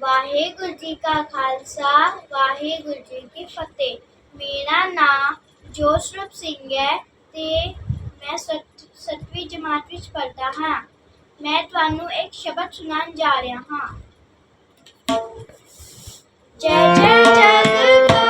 ਵਾਹਿਗੁਰੂ ਜੀ ਕਾ ਖਾਲਸਾ, ਵਾਹਿਗੁਰੂ ਜੀ ਕੀ ਫਤਿਹ। ਮੇਰਾ ਨਾਮ ਜੋਸ਼ਰੂਪ ਸਿੰਘ ਹੈ ਤੇ ਮੈਂ ਸੱਤ- ਸੱਤਵੀਂ ਜਮਾਤ ਵਿੱਚ ਪੜ੍ਹਦਾ ਹਾਂ। ਮੈਂ ਤੁਹਾਨੂੰ ਇੱਕ ਸ਼ਬਦ ਸੁਣਾਉਣ ਜਾ ਰਿਹਾ ਹਾਂ। ਜੈ ਜੈ ਜਗਤਾਰਨ